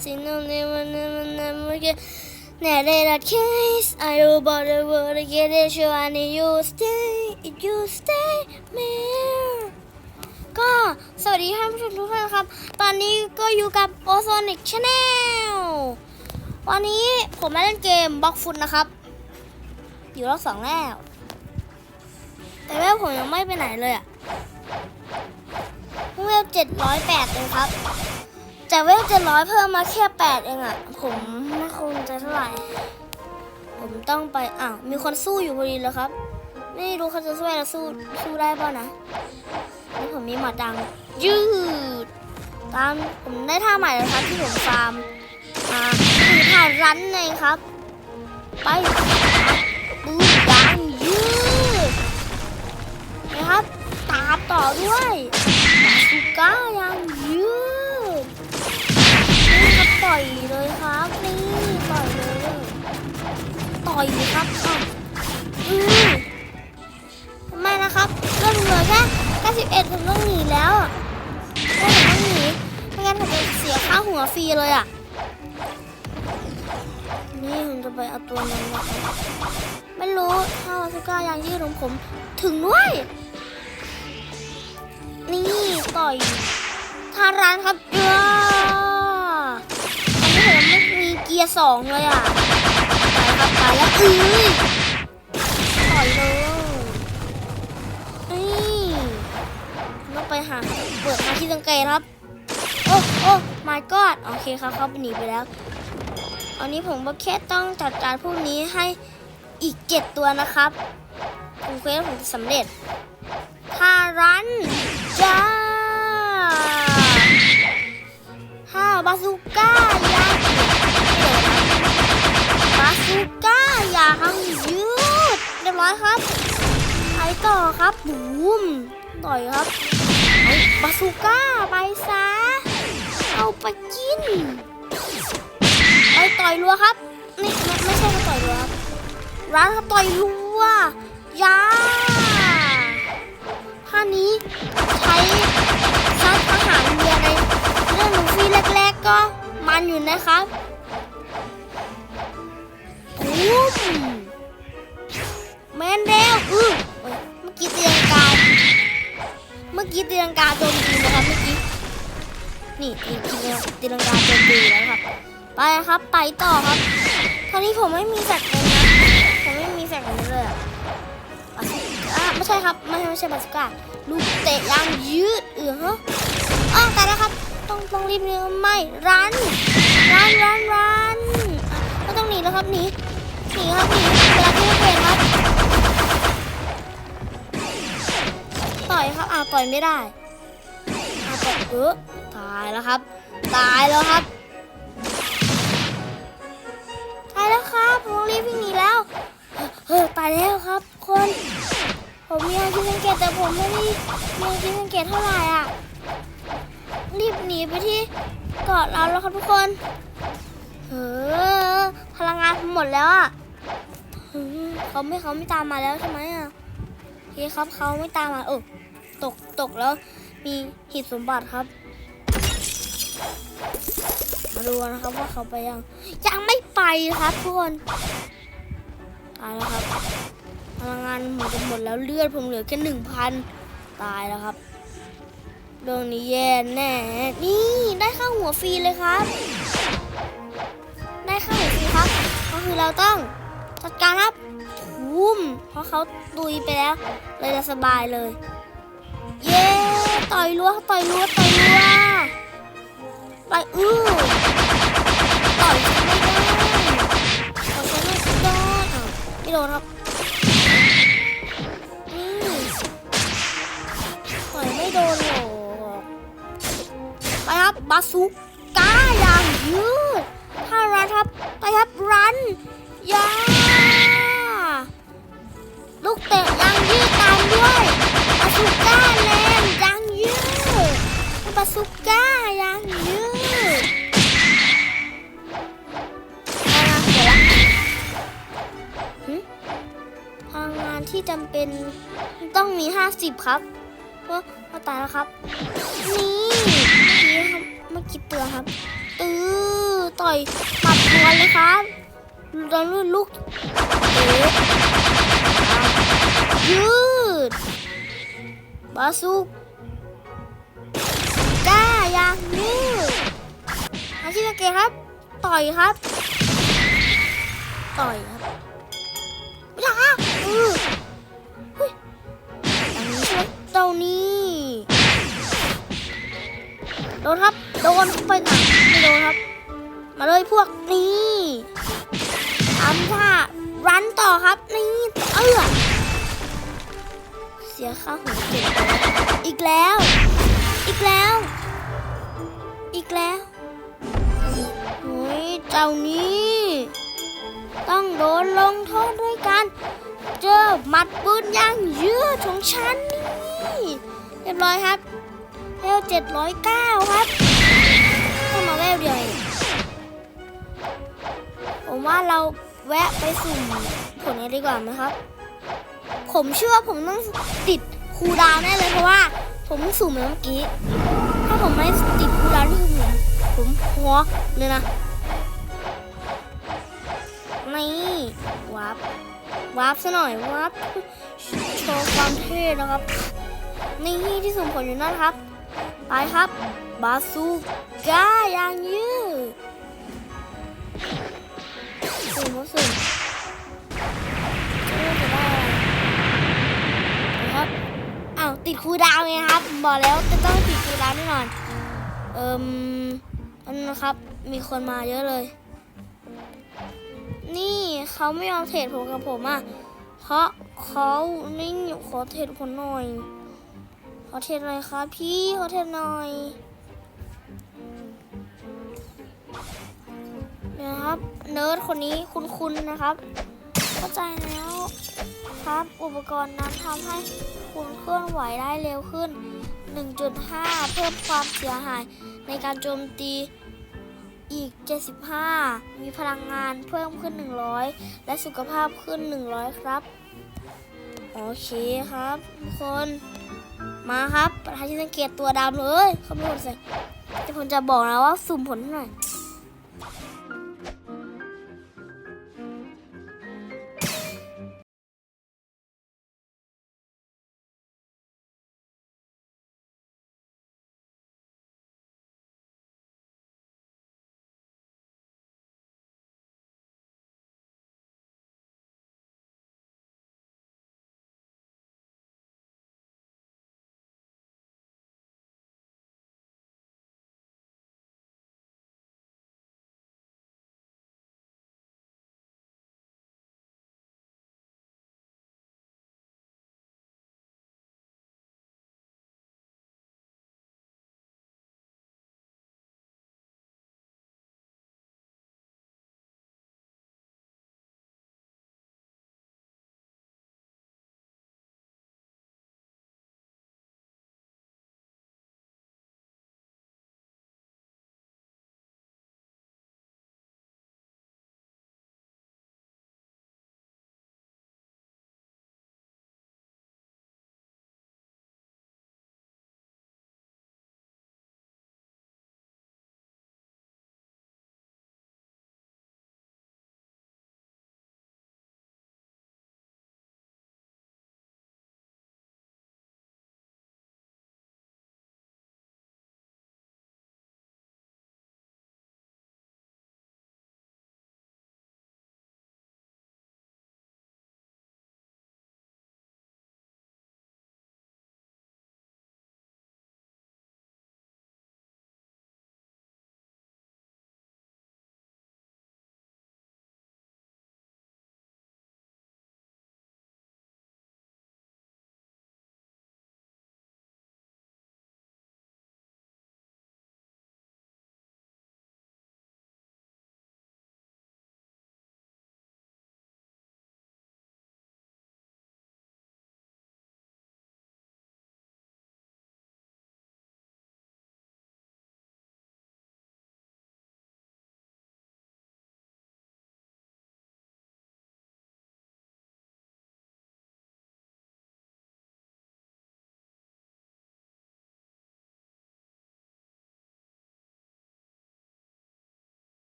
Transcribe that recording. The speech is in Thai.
See no never never never get Now that case I don't bother word to get it sure I need you stay you stay man ก็สวัสดีท่านผู้ชมทุกท่านครับ ตอนนี้ก็อยู่กับ o z o n i c Channel วันนี้ผมมาเล่นเกมบล็อกฟุตนะครับ อยู่รอบสองแล้ว แต่ว่าผมยังไม่ไปไหนเลยอะเวลเจ็ดร้อยแปดเองครับ จากเวลเจ็ดร้อยเพิ่มมาแค่แปดเองอะผมไม่คงจะเท่าไหร่ ผมต้องไปอ้าวมีคนสู้อยู่พอดีเลยครับ ไม่รู้เขาจะช่วยเราสู้สู้ได้ป่ะนะนี่ผมมีหมัดดัง ยืด ตามผมได้ท่าใหม่เลยครับที่ผมฟาร์มอ่าคือท่ารันเองครับ ไปปืนดังยืดนะครับ ตามต่อด้วยสุก้ายังยืด อยครับอะอืมไม่นะครับเรื่องเหลือแค่91ผมต้องหนีแล้วอะถ้าผมต้องหนีไม่งั้นผมจะเสียค่าหัวฟรีเลยอะ นี่ผมจะไปเอาตัวนั้นนะครับไม่รู้ถ้าบาสุก้ายางยืดของผมถึงด้วย นี่ต่อยทาร้านครับเออตอนนี้ผมไม่มีเกียร์สองเลยอะ ครับไปแล้วอือต่อยเลยนี่ต้องไปหาเปิดมาที่สังเกครับ โอ้โอ้ my god โอเคครับเขาไปหนีไปแล้วอันนี้ผมก็แค่ต้องจัดการพวกนี้ให้อีกเจ็ดตัวนะครับผมเควสผมจะสำเร็จทารันจ้าฮ่าบาซูก้าาซูก้าอย่างยืดเรียบร้อยครับไปต่อครับบูมต่อยครับเอาบาซูก้าไปซะเอาไปกินไปต่อยรัวครับนี่ไม่ไม่ใช่มาต่อยรัวครับร้านครับต่อยรัวยาท่านี้ใช้ซัดทหารเรือในเรื่องลูฟี่แรกๆก็มันอยู่นะครับ แมนเดลอือเอ้ยเมื่อกี้ตีลังกาเมื่อกี้ตีลังกาโจมตีนะครับเมื่อกี้นี่ตีตีตีลังกาโจมตีแล้วครับ ไปครับไปต่อครับท่านี้ผมไม่มีแสกเลยนะผมไม่มีแสกเลยเลยอะอะไม่ใช่ครับไม่ใช่ไม่ใช่บาสก้าลูกเตะยางยืดเออฮะอ้าวแต่นะครับต้องต้องรีบเนื้อไม่รันรันรันรันอะก็ต้องหนีแล้วครับหนี นีครับหนีเวลาที่เปลี่ยนครับ ต่อยครับอ้าต่อยไม่ได้อ้าต่อยเออตายแล้วครับ ตายแล้วครับ ตายแล้วครับผมรีบวิ่งหนีแล้วเฮ้ยตายแล้วครับ คน ผมมีอาชีพสังเกตแต่ผมไม่ได้มีอาชีพสังเกตเท่าไหร่อะ รีบหนีไปที่เกาะเราแล้วครับทุกคนเฮอพลังงานผมหมดแล้วอะ เขาไม่เขาไม่ตามมาแล้วใช่ไหมอะโอเครับเขาไม่ตามมาเออตกตกแล้วมีหีบสมบัติครับ มาดูนะครับว่าเขาไปยัง ยังไม่ไปครับทุกคนตายแล้วครับพลังงานหมดจะหมดแล้วเลือดผมเหลือแค่หนึ่งพันตายแล้วครับเรื่องนี้แย่แน่ นี่ได้ข้าวหัวฟรีเลยครับ ได้ข้าวหัวฟรีครับ ก็คือเราต้อง จัดการครับทุมเพราะเขาตุยไปแล้ว เลยจะสบายเลย เย้ต่อยรัวต่อยรัวต่อยรัวไปอื้อต่อยไม่ได้ต่อยฉันไม่ได้ไม่โดนครับต่อยไม่โดนหรอกไปครับบาสุก้าสุก้ายางยืดเอาละเดี๋ยวละหึพลังงานที่จำเป็นต้องมี 50 ครับเพราะพอตายแล้วครับ นี่เมื่อกี้ครับเมื่อกี้เตือนครับตืดต่อยหมัดทวนเลยครับตอนนี้ลูกเอ๋ยืดบาสุกาย่างยืดอาชินาเกครับ ต่อยครับ ต่อยครับไม่ได้อือเฮ้ยอันนี้ใช่ไหมเจ้านี่โดนครับ โดนไปหนักไม่โดนครับ มาเลยพวกนี้ทำท่ารันต่อครับ นี่เออเสียค่าหัวเจ็บอีกแล้ว อีกแล้ว แล้วโอ้ยเจ้านี้ ต้องโดนลงโทษด้วยการเจอหมัดปืนย่างเยืดของฉันนี่เรียบร้อยครับเวลเจ็ดร้อยเก้าครับเข้ามาเวลเดียวผมว่าเราแวะไปสุ่มผลกันดีกว่าไหมครับ ผมเชื่อว่าผมต้องติดคูดาวแน่เลยเพราะว่า ผมเพิ่งสุ่มเมื่อกี้ ถ้าผมไม่ติดคูดาวนี่ ผมหัวเลยนะนี่วาร์ปวาร์ปซะหน่อยวาร์ปโชว์ความเท่นะครับนี่ที่สุ่มผลอยู่นั่นครับ ไปครับ บาซูก้ายางยืดสุ่มครับสุ่มจะรู้จะได้ครับอ้าวติดคูดาวไงครับ บอกแล้วจะต้องติดคูดาวแน่นอน เอิม นนนะครับ มีคนมาเยอะเลย นี่เขาไม่ยอมเทรดผมกับผมอะ เพราะเขานิ่งอยู่ขอเทรดคนหน่อย ขอเทรดหน่อยครับพี่ขอเทรดหน่อยเดี๋ยวนะครับ เนิร์ดคนนี้คุ้นๆนะครับ เข้าใจแล้วครับอุปกรณ์นั้นทำให้คุณเคลื่อนไหวได้เร็วขึ้น 1.5 เพิ่มความเสียหายในการโจมตี อีก 75 มีพลังงานเพิ่มขึ้น 100 และสุขภาพขึ้น 100 ครับ โอเคครับทุกคน มาครับประธานที่สังเกตตัวดำเลยเขาไม่หมดใส่แต่ผมจะบอกนะว่าสุ่มผลหน่อย